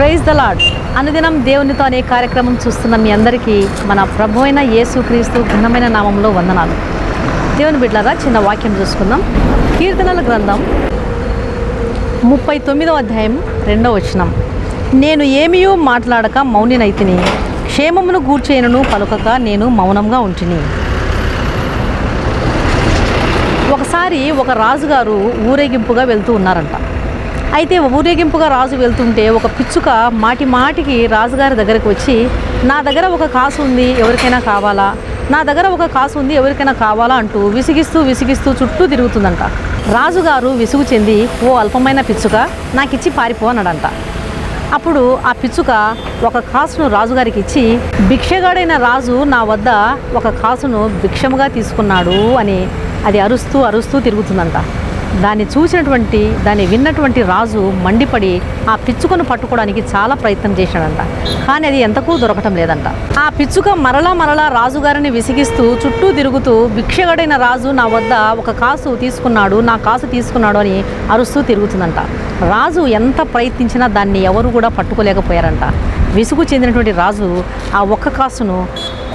Praise the lord అనుదినం దేవునితో అనే కార్యక్రమం చూస్తున్న మీ అందరికీ మన ప్రభు అయిన యేసుక్రీస్తు ఘనమైన నామంలో వందనాలు. దేవుని బిడ్డలారా చిన్న వాక్యం చూసుకుందాం. కీర్తనల గ్రంథం ముప్పై తొమ్మిదవ అధ్యాయం రెండవ వచనం. నేను ఏమీయో మాట్లాడక మౌనినైతిని క్షేమమును గూర్చేయనను పలుకక నేను మౌనంగా ఉంటుని. ఒకసారి ఒక రాజుగారు ఊరేగింపుగా వెళ్తూ ఉన్నారంట. అయితే ఊరేగింపుగా రాజు వెళ్తుంటే ఒక పిచ్చుక మాటి మాటికి రాజుగారి దగ్గరకు వచ్చి నా దగ్గర ఒక కాసు ఉంది ఎవరికైనా కావాలా? నా దగ్గర ఒక కాసు ఉంది ఎవరికైనా కావాలా? అంటూ విసిగిస్తూ విసిగిస్తూ చుట్టూ తిరుగుతుందంట. రాజుగారు విసుగు చెంది ఓ అల్పమైన పిచ్చుక నాకు ఇచ్చి పారిపో అన్నాడంట. అప్పుడు ఆ పిచ్చుక ఒక కాసును రాజుగారికి ఇచ్చి భిక్షగాడైన రాజు నా వద్ద ఒక కాసును భిక్షముగా తీసుకున్నాడు అని అది అరుస్తూ అరుస్తూ తిరుగుతుందంట. దాన్ని చూసినటువంటి దాన్ని విన్నటువంటి రాజు మండిపడి ఆ పిచ్చుకను పట్టుకోవడానికి చాలా ప్రయత్నం చేశాడంట. కానీ అది ఎంతకు దొరకటం లేదంట. ఆ పిచ్చుక మరలా మరలా రాజుగారిని విసిగిస్తూ చుట్టూ తిరుగుతూ భిక్షగడైన రాజు నా వద్ద ఒక కాసు తీసుకున్నాడు నా కాసు తీసుకున్నాడు అని అరుస్తూ తిరుగుతుందంట. రాజు ఎంత ప్రయత్నించినా దాన్ని ఎవరు కూడా పట్టుకోలేకపోయారంట. విసుగు చెందినటువంటి రాజు ఆ ఒక్క కాసును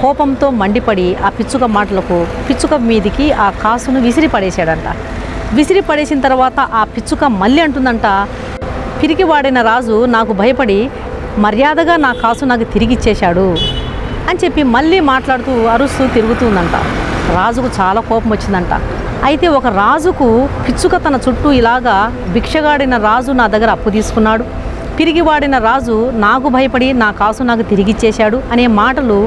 కోపంతో మండిపడి ఆ పిచ్చుక మాటలకు పిచ్చుక మీదికి ఆ కాసును విసిరి పడేశాడంట విసిరి పడేసిన తర్వాత ఆ పిచ్చుక మళ్ళీ అంటుందంట పిరికి వాడిన రాజు నాకు భయపడి మర్యాదగా నా కాసు నాకు తిరిగి ఇచ్చేశాడు అని చెప్పి మళ్ళీ మాట్లాడుతూ అరుస్తూ తిరుగుతుందంట. రాజుకు చాలా కోపం వచ్చిందంట. అయితే ఒక రాజుకు పిచ్చుక తన చుట్టూ ఇలాగా భిక్షగాడిన రాజు నా దగ్గర అప్పు తీసుకున్నాడు. పిరిగివాడిన రాజు నాకు భయపడి నా కాసు నాకు తిరిగిచ్చేశాడు అనే మాటలు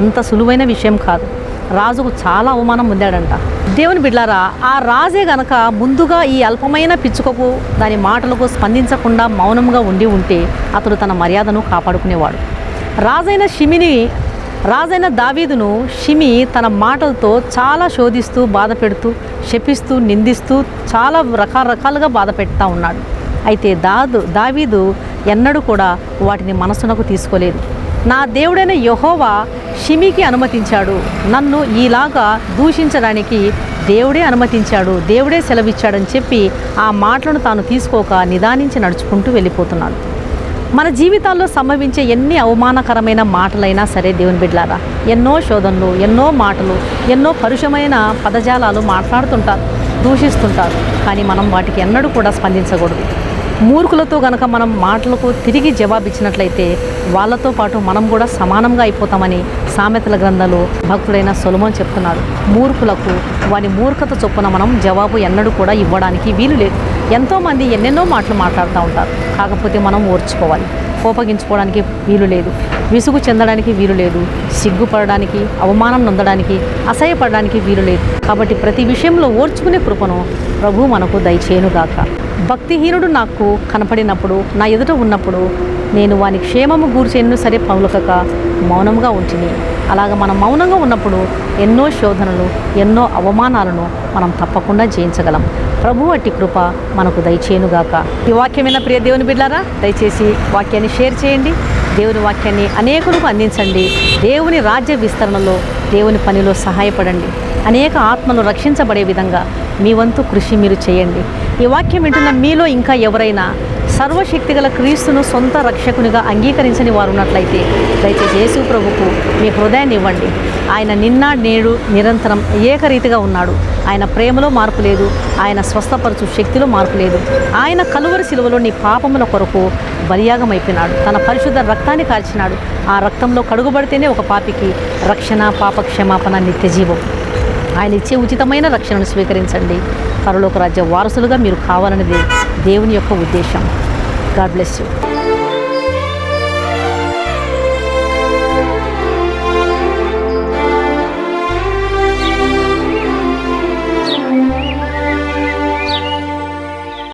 అంత సులువైన విషయం కాదు. రాజుకు చాలా అవమానం పొందాడంట. దేవుని బిడ్లారా ఆ రాజే గనక ముందుగా ఈ అల్పమైన పిచ్చుకకు దాని మాటలకు స్పందించకుండా మౌనంగా ఉండి ఉంటే అతడు తన మర్యాదను కాపాడుకునేవాడు. రాజైన షిమిని రాజైన దావీదును షిమి తన మాటలతో చాలా శోధిస్తూ బాధ పెడుతూ శపిస్తూ నిందిస్తూ చాలా రకరకాలుగా బాధ పెడతా ఉన్నాడు. అయితే దాదు దావీదు ఎన్నడూ కూడా వాటిని మనసునకు తీసుకోలేదు. నా దేవుడైన యహోవా షిమికి అనుమతించాడు. నన్ను ఈలాగా దూషించడానికి దేవుడే అనుమతించాడు. దేవుడే సెలవిచ్చాడని చెప్పి ఆ మాటలను తాను తీసుకోక నిదానించి నడుచుకుంటూ వెళ్ళిపోతున్నాడు. మన జీవితాల్లో సంభవించే ఎన్ని అవమానకరమైన మాటలైనా సరే దేవుని బిడ్లారా ఎన్నో శోధనలు ఎన్నో మాటలు ఎన్నో పరుషమైన పదజాలాలు మాట్లాడుతుంటారు దూషిస్తుంటారు. కానీ మనం వాటికి ఎన్నడూ కూడా స్పందించకూడదు. మూర్ఖులతో గనక మనం మాటలకు తిరిగి జవాబిచ్చినట్లయితే వాళ్ళతో పాటు మనం కూడా సమానంగా అయిపోతామని సామెతల గ్రంథాలు భక్తుడైన సొలమోన్ చెప్తున్నాడు. మూర్ఖులకు వాని మూర్ఖత చొప్పున మనం జవాబు ఎన్నడూ కూడా ఇవ్వడానికి వీలు లేదు. ఎంతోమంది ఎన్నెన్నో మాటలు మాట్లాడుతూ ఉంటారు. కాకపోతే మనం ఓర్చుకోవాలి. కోపగించుకోవడానికి వీలు లేదు. విసుగు చెందడానికి వీలు లేదు. సిగ్గుపడడానికి అవమానం నొందడానికి అసహ్యపడడానికి వీలు లేదు. కాబట్టి ప్రతి విషయంలో ఓర్చుకునే కృపను ప్రభు మనకు దయచేయనుగాక. భక్తిహీనుడు నాకు కనపడినప్పుడు నా ఎదుట ఉన్నప్పుడు నేను వాని క్షేమము గూర్చేను సరే పౌలకక మౌనంగా ఉంచిని అలాగ మనం మౌనంగా ఉన్నప్పుడు ఎన్నో శోధనలు ఎన్నో అవమానాలను మనం తప్పకుండా జయించగలం. ప్రభు అట్టి కృప మనకు దయచేయునుగాక. ఈ వాక్యమైన ప్రియ దేవుని బిడ్డారా దయచేసి వాక్యాన్ని షేర్ చేయండి. దేవుని వాక్యాన్ని అనేకులకు అందించండి. దేవుని రాజ్య విస్తరణలో దేవుని పనిలో సహాయపడండి. అనేక ఆత్మలు రక్షించబడే విధంగా మీ వంతు కృషి మీరు చేయండి. ఈ వాక్యం వింటున్న మీలో ఇంకా ఎవరైనా సర్వశక్తిగల క్రీస్తును సొంత రక్షకునిగా అంగీకరించని వారు ఉన్నట్లయితే దయచేసి యేసు ప్రభుకు మీ హృదయాన్ని ఇవ్వండి. ఆయన నిన్న నేడు నిరంతరం ఏకరీతిగా ఉన్నాడు. ఆయన ప్రేమలో మార్పు లేదు. ఆయన స్వస్థపరచు శక్తిలో మార్పు లేదు. ఆయన కలువరి శిలువలో నీ పాపముల కొరకు బలియాగం అయిపోయినాడు తన పరిశుద్ధ రక్తాన్ని కాల్చినాడు ఆ రక్తంలో కడుగుబడితేనే ఒక పాపికి రక్షణ పాప క్షమాపణ నిత్యజీవం. ఆయన ఇచ్చే ఉచితమైన రక్షణను స్వీకరించండి. పరలోక రాజ్య వారసులుగా మీరు కావాలనేది దేవుని యొక్క ఉద్దేశం. God bless you